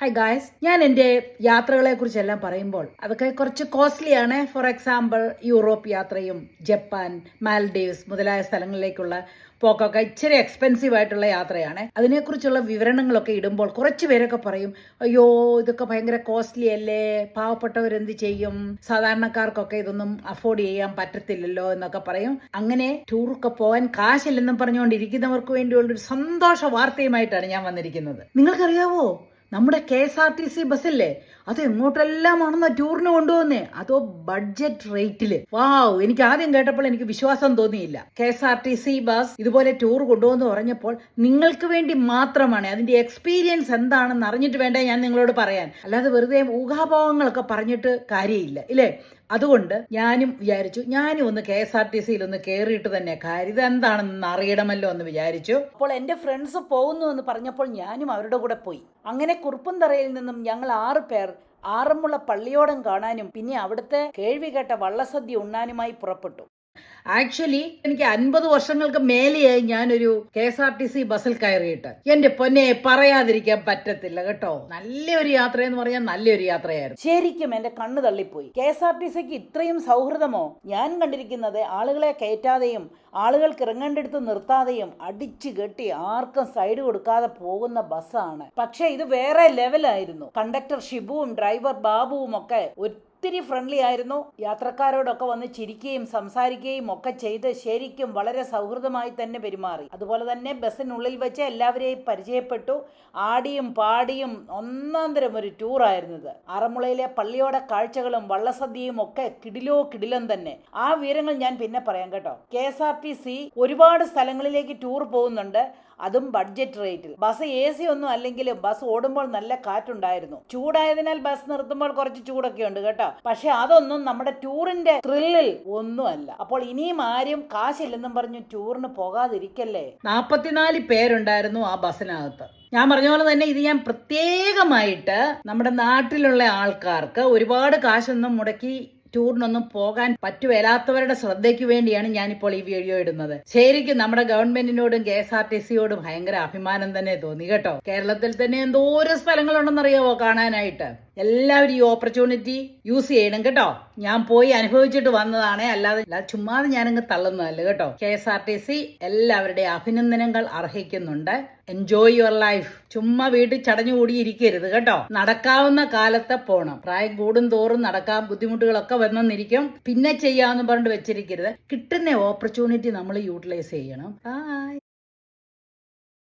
Hi guys ഞാൻ എന്റെ യാത്രകളെ കുറിച്ചെല്ലാം പറയുമ്പോൾ അതൊക്കെ കുറച്ച് കോസ്റ്റ്ലി ആണ്. ഫോർ എക്സാമ്പിൾ യൂറോപ്പ് യാത്രയും ജപ്പാൻ മാൽഡീവ്സ് മുതലായ സ്ഥലങ്ങളിലേക്കുള്ള പോക്കൊക്കെ ഇച്ചിരി എക്സ്പെൻസീവ് ആയിട്ടുള്ള യാത്രയാണ്. അതിനെക്കുറിച്ചുള്ള വിവരണങ്ങളൊക്കെ ഇടുമ്പോൾ കുറച്ച് പേരൊക്കെ പറയും അയ്യോ ഇതൊക്കെ ഭയങ്കര കോസ്റ്റ്ലി അല്ലേ? പാവപ്പെട്ടവരെന്ത് ചെയ്യും? സാധാരണക്കാർക്കൊക്കെ ഇതൊന്നും അഫോർഡ് ചെയ്യാൻ പറ്റത്തില്ലല്ലോ എന്നൊക്കെ പറയും. അങ്ങനെ ടൂറൊക്കെ പോകാൻ കാശില്ലെന്നും പറഞ്ഞുകൊണ്ടിരിക്കുന്നവർക്ക് വേണ്ടിയുള്ള ഒരു സന്തോഷ വാർത്തയുമായിട്ടാണ് ഞാൻ വന്നിരിക്കുന്നത്. നിങ്ങൾക്കറിയാവോ? നമ്മുടെ K S R T C ബസ്സില്ലേ? അത് എങ്ങോട്ടെല്ലാമാണെന്നോ ടൂറിന് കൊണ്ടുപോകുന്നേ? അതോ ബഡ്ജറ്റ് റേറ്റിൽ വാവ് എനിക്ക് ആദ്യം കേട്ടപ്പോൾ എനിക്ക് വിശ്വാസം തോന്നിയില്ല. K S R T C bus ഇതുപോലെ ടൂർ കൊണ്ടുപോകുന്നു പറഞ്ഞപ്പോൾ നിങ്ങൾക്ക് വേണ്ടി മാത്രമാണ്. അതിന്റെ എക്സ്പീരിയൻസ് എന്താണെന്ന് അറിഞ്ഞിട്ട് വേണ്ട ഞാൻ നിങ്ങളോട് പറയാൻ. അല്ലാതെ വെറുതെ ഊഹാഭാവങ്ങളൊക്കെ പറഞ്ഞിട്ട് കാര്യമില്ല ഇല്ലേ? അതുകൊണ്ട് ഞാനും വിചാരിച്ചു ഞാനും ഒന്ന് കെ എസ് ആർ ടി സിയിൽ ഒന്ന് കയറിയിട്ട് തന്നെ കാര്യം എന്താണെന്ന് അറിയണമല്ലോ എന്ന് വിചാരിച്ചു. അപ്പോൾ എന്റെ ഫ്രണ്ട്സ് പോകുന്നു എന്ന് പറഞ്ഞപ്പോൾ ഞാനും അവരുടെ കൂടെ പോയി. അങ്ങനെ കുറുപ്പന്തറയിൽ നിന്നും ഞങ്ങൾ ആറ് പേർ ആറന്മുള പള്ളിയോടം കാണാനും പിന്നെ അവിടുത്തെ കേൾവി കേട്ട വള്ളസദ്യ ഉണ്ണാനുമായി പുറപ്പെട്ടു. ആക്ച്വലി എനിക്ക് അൻപത് വർഷങ്ങൾക്ക് മേലെയായി ഞാനൊരു K S R T C ബസ്സിൽ കയറിയിട്ട്. എന്റെ പൊന്നെ പറയാതിരിക്കാൻ പറ്റത്തില്ല കേട്ടോ. നല്ലൊരു യാത്ര എന്ന് പറഞ്ഞാൽ നല്ലൊരു യാത്രയായിരുന്നു. ശരിക്കും എന്റെ കണ്ണു തള്ളിപ്പോയി. കെ എസ് ആർ ടി സിക്ക് ഇത്രയും സൗഹൃദമോ? ഞാൻ കണ്ടിരിക്കുന്നത് ആളുകളെ കയറ്റാതെയും ആളുകൾക്ക് ഇറങ്ങേണ്ടടുത്ത് നിർത്താതെയും അടിച്ചു കെട്ടി ആർക്കും സൈഡ് കൊടുക്കാതെ പോകുന്ന ബസ്സാണ്. പക്ഷേ ഇത് വേറെ ലെവലായിരുന്നു കണ്ടക്ടർ ഷിബുവും ഡ്രൈവർ ബാബുവും ഒക്കെ ഒത്തിരി ഫ്രണ്ട്ലി ആയിരുന്നു. യാത്രക്കാരോടൊക്കെ വന്ന് ചിരിക്കുകയും സംസാരിക്കുകയും ഒക്കെ ചെയ്ത് ശരിക്കും വളരെ സൗഹൃദമായി തന്നെ പെരുമാറി. അതുപോലെ തന്നെ ബസ്സിനുള്ളിൽ വെച്ച് എല്ലാവരെയും പരിചയപ്പെട്ടു. ആടിയും പാടിയും ഒന്നാന്തരം തരം ഒരു ടൂറായിരുന്നത് ആറന്മുളയിലെ പള്ളിയോടെ കാഴ്ചകളും വള്ളസദ്യയും ഒക്കെ കിടിലോ കിടിലം തന്നെ. ആ വിവരങ്ങൾ ഞാൻ പിന്നെ പറയാം കേട്ടോ. കെ ഒരുപാട് സ്ഥലങ്ങളിലേക്ക് ടൂർ പോകുന്നുണ്ട്. അതും ബഡ്ജറ്റ് റേറ്റിൽ ബസ് എ സി ഒന്നും അല്ലെങ്കിലും ബസ് ഓടുമ്പോൾ നല്ല കാറ്റുണ്ടായിരുന്നു. ചൂടായതിനാൽ ബസ് നിർത്തുമ്പോൾ കുറച്ച് ചൂടൊക്കെ ഉണ്ട് കേട്ടോ. പക്ഷെ അതൊന്നും നമ്മുടെ ടൂറിന്റെ ത്രില്ലിൽ ഒന്നുമല്ല. അപ്പോൾ ഇനിയും ആരും കാശില്ലെന്നും പറഞ്ഞു ടൂറിന് പോകാതിരിക്കല്ലേ? നാപ്പത്തിനാല് പേരുണ്ടായിരുന്നു ആ ബസ്സിനകത്ത്. ഞാൻ പറഞ്ഞ പോലെ തന്നെ ഇത് ഞാൻ പ്രത്യേകമായിട്ട് നമ്മുടെ നാട്ടിലുള്ള ആൾക്കാർക്ക് ഒരുപാട് കാശൊന്നും മുടക്കി ടൂറിനൊന്നും പോകാൻ പറ്റുവരാത്തവരുടെ ശ്രദ്ധയ്ക്ക് വേണ്ടിയാണ് ഞാനിപ്പോൾ ഈ വീഡിയോ ഇടുന്നത്. ശരിക്കും നമ്മുടെ ഗവൺമെന്റിനോടും കെ എസ് ആർ ടി സിയോടും ഭയങ്കര അഭിമാനം തന്നെ തോന്നി കേട്ടോ. കേരളത്തിൽ തന്നെ എന്തോരം സ്ഥലങ്ങളുണ്ടെന്നറിയാവോ കാണാനായിട്ട്? എല്ലാവരും ഈ ഓപ്പർച്യൂണിറ്റി യൂസ് ചെയ്യണം കേട്ടോ. ഞാൻ പോയി അനുഭവിച്ചിട്ട് വന്നതാണേ അല്ലാതെ ചുമ്മാതെ ഞാനങ്ങ് തള്ളുന്നതല്ല കേട്ടോ. K S R T C എല്ലാവരുടെയും അഭിനന്ദനങ്ങൾ അർഹിക്കുന്നുണ്ട്. എൻജോയ് യുവർ ലൈഫ് ചുമ്മാ വീട്ടിൽ ചടഞ്ഞുകൂടി ഇരിക്കരുത് കേട്ടോ. നടക്കാവുന്ന കാലത്തെ പോണം. പ്രായം കൂടും തോറും നടക്കാൻ ബുദ്ധിമുട്ടുകളൊക്കെ വന്നെന്നിരിക്കും. പിന്നെ ചെയ്യാമെന്ന് പറഞ്ഞിട്ട് വെച്ചിരിക്കരുത്. കിട്ടുന്ന ഓപ്പർച്യൂണിറ്റി നമ്മൾ യൂട്ടിലൈസ് ചെയ്യണം. ബൈ